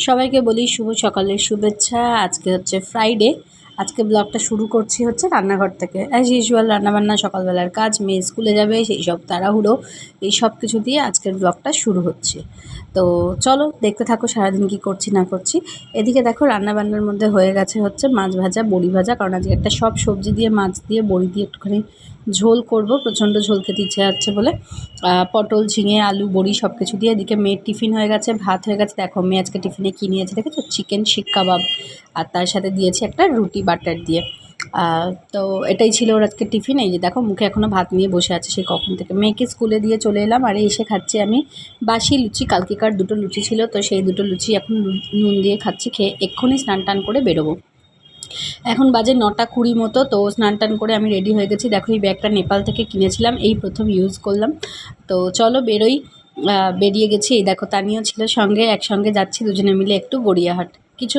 সবাইকে বলি শুভ সকালের শুভেচ্ছা। আজকে হচ্ছে ফ্রাইডে আজকে ব্লগটা শুরু করছি হচ্ছে রান্নাঘর থেকে। অ্যাজ ইউজুয়াল রান্নাবান্না সকালবেলার কাজ, মেয়ে স্কুলে যাবে, সেই সব তাড়াহুড়ো, এই সব কিছু দিয়ে আজকের ব্লগটা শুরু হচ্ছে। তো চলো, দেখতে থাকো সারাদিন কি করছি, না করছি। এদিকে দেখো, রান্নাবান্নার মধ্যে হয়ে গেছে হচ্ছে মাছ ভাজা, বড়ি ভাজা, কারণ আজকে একটা সব সবজি দিয়ে, মাছ দিয়ে, বড়ি দিয়ে একটুখানি ঝোল করব, প্রচণ্ড ঝোল খেতে ইচ্ছে যাচ্ছে বলে। পটল, ঝিঙে, আলু, বড়ি সব কিছু দিয়ে এদিকে মেয়ের টিফিন হয়ে গেছে, ভাত হয়ে গেছে। দেখো, মেয়ে আজকে টিফিনে কী নিয়েছে, দেখেছ? চিকেন শিক কাবাব। আর তার সাথে দিয়েছে একটা রুটি বাটার দিয়ে। তো এটাই ছিল ওর আজকে টিফিন। এই যে দেখো, মুখে এখনও ভাত নিয়ে বসে আছে সেই কখন থেকে। মেয়েকে স্কুলে দিয়ে চলে এলাম, আর এসে খাচ্ছি আমি বাসি লুচি। কালকেকার দুটো লুচি ছিল, তো সেই দুটো লুচি এখন নুন- নুন দিয়ে খাচ্ছি, খেয়ে এক্ষুনি স্নান টান করে বেরোবো। এখন বাজে নটা কুড়ি মতো, তো স্নান টান করে আমি রেডি হয়ে গেছি। দেখো, এই ব্যাগটা নেপাল থেকে কিনেছিলাম, এই প্রথম ইউজ করলাম। তো চলো বেরোই। বেরিয়ে গেছি। এই দেখো, তানিও ছিল সঙ্গে, একসঙ্গে যাচ্ছি দুজনে মিলে একটু গড়িয়াহাট। কিছু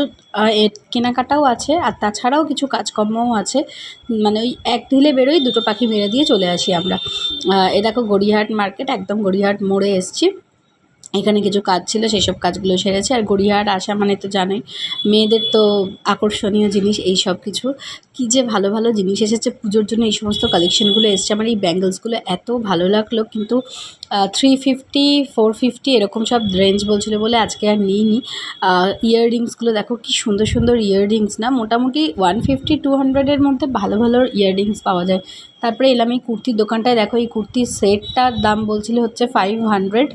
কেনাকাটাও আছে আর তাছাড়াও কিছু কাজকর্মও আছে। মানে ওই এক ঢিলে বেরোই দুটো পাখি মেরে দিয়ে চলে আসি আমরা। এ দেখো গড়িয়াহাট মার্কেট, একদম গড়িয়াহাট মোড়ে এসছি। এখানে কিছু কাজ ছিল সেই সব কাজগুলো সেরেছে। আর গড়িয়াহাট আসা মানে তো জানোই, মেয়েদের তো আকর্ষণীয় জিনিস এই সব কিছু। কী যে ভালো ভালো জিনিস এসেছে, পুজোর জন্য এই সমস্ত কালেকশনগুলো এসছে। আমার এই ব্যাঙ্গলসগুলো এত ভালো লাগল, কিন্তু থ্রি ফিফটি ফোর ফিফটি এরকম সব রেঞ্জ বলছিল বলে আজকে আর নিই নিইনি ইয়াররিংসগুলো দেখো কি সুন্দর সুন্দর ইয়াররিংস না, মোটামুটি ওয়ান ফিফটি টু হান্ড্রেডের মধ্যে ভালো ভালো ইয়াররিংস পাওয়া যায়। তারপরে এলাম এই কুর্তির দোকানটায়, দেখো এই কুর্তির সেটটার দাম বলছিল হচ্ছে five hundred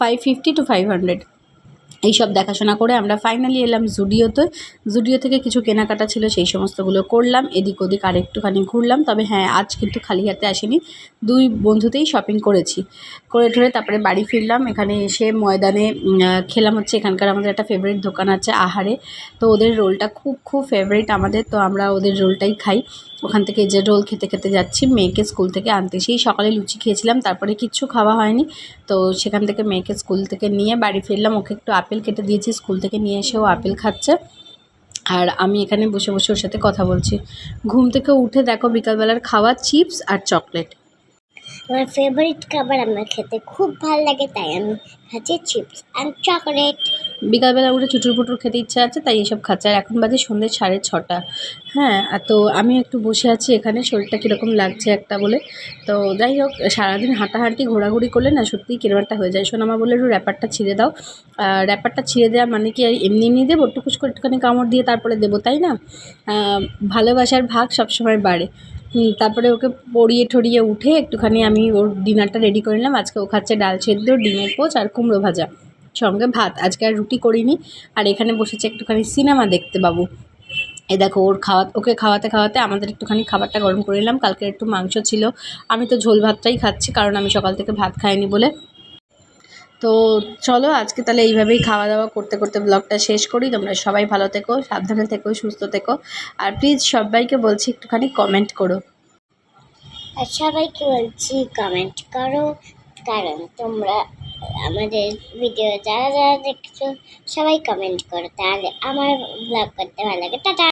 five fifty two five hundred এইসব দেখাশোনা করে আমরা ফাইনালি এলাম জুডিওতে। জুডিও থেকে কিছু কেনাকাটা ছিল, সেই সমস্তগুলো করলাম। এদিক ওদিক আর একটুখানি ঘুরলাম। তবে হ্যাঁ আজ কিন্তু খালি হাতে আসিনি। দুই বন্ধুতেই শপিং করেছি। করে ঠরে তারপরে বাড়ি ফিরলাম। এখানে এসে ময়দানে খেলাম হচ্ছে এখানকার আমাদের একটা ফেভারিট দোকান আছে আহারে। তো ওদের রোলটা খুব খুব ফেভারিট আমাদের। তো আমরা ওদের রোলটাই খাই। ওখান থেকে যে রোল খেতে খেতে যাচ্ছি, মেয়েকে স্কুল থেকে আনতে। সেই সকালে লুচি খেয়েছিলাম, তারপরে কিচ্ছু খাওয়া হয়নি। তো সেখান থেকে মেয়েকে স্কুল থেকে নিয়ে বাড়ি ফিরলাম। ওকে একটু আপেল কেটে দিয়েছি, স্কুল থেকে নিয়ে এসে ও আপেল খাচ্ছে। আর আমি এখানে বসে বসে ওর সাথে কথা বলছি। ঘুম থেকে উঠে দেখো বিকালবেলার খাওয়া চিপস আর চকলেট। আমার ফেভারিট খাবার আমার খেতে খুব ভালো লাগে, তাই আমি খাচ্ছি চিপস অ্যান্ড চকলেট। বিকালবেলা উঠে চুটুর পুটুর খেতে ইচ্ছা আছে, তাই এসব খাচ্ছে। আর এখন বাজে সন্ধ্যে সাড়ে ছটা। হ্যাঁ তো আমি একটু বসে আছি এখানে, শরীরটা কীরকম লাগছে একটা বলে। তো যাই হোক, সারাদিন হাঁটাহাঁটি, ঘোরাঘুরি করলে না সত্যিই কিরম একটা হয়ে যায়। শোন আমার বলে একটু র্যাপারটা ছিঁড়ে দাও। আর র্যাপারটা ছিঁড়ে দেওয়া মানে কি আর এমনি এমনি দেবো? টুকুস করে একটুখানি কামড় দিয়ে তারপরে দেবো, তাই না? ভালোবাসার ভাগ সবসময় বাড়ে। তারপরে ওকে পড়িয়ে ঠরিয়ে উঠে একটুখানি আমি ওর ডিনারটা রেডি করে নিলাম। আজকে ও খাচ্ছে ডাল সেদ্ধ, ডিমের পোচ আর কুমড়ো ভাজা। সঙ্গে ভাত। আজকে আর রুটি করিনি। আর এখানে বসেছে একটুখানি সিনেমা দেখতে বাবু। এ দেখো, ওর খাওয়া, ওকে খাওয়াতে খাওয়াতে আমাদের একটুখানি খাবারটা গরম করে নিলাম। কালকের একটু মাংস ছিল। আমি তো ঝোল ভাতটাই খাচ্ছি, কারণ আমি সকাল থেকে ভাত খাইনি বলে। তো চলো, আজকে তাহলে এইভাবেই খাওয়া দাওয়া করতে করতে ব্লগটা শেষ করি। তোমরা সবাই ভালো থেকো, সাবধানে থেকো, সুস্থ থেকো। আর প্লিজ সবাইকে বলছি, একটুখানি কমেন্ট করো। আর সবাইকে বলছি কমেন্ট করো। কারণ তোমরা আমাদের ভিডিও যারা যারা দেখছ, সবাই কমেন্ট করো, তাহলে আমার ব্লগ করতে ভালো লাগে। টাটা!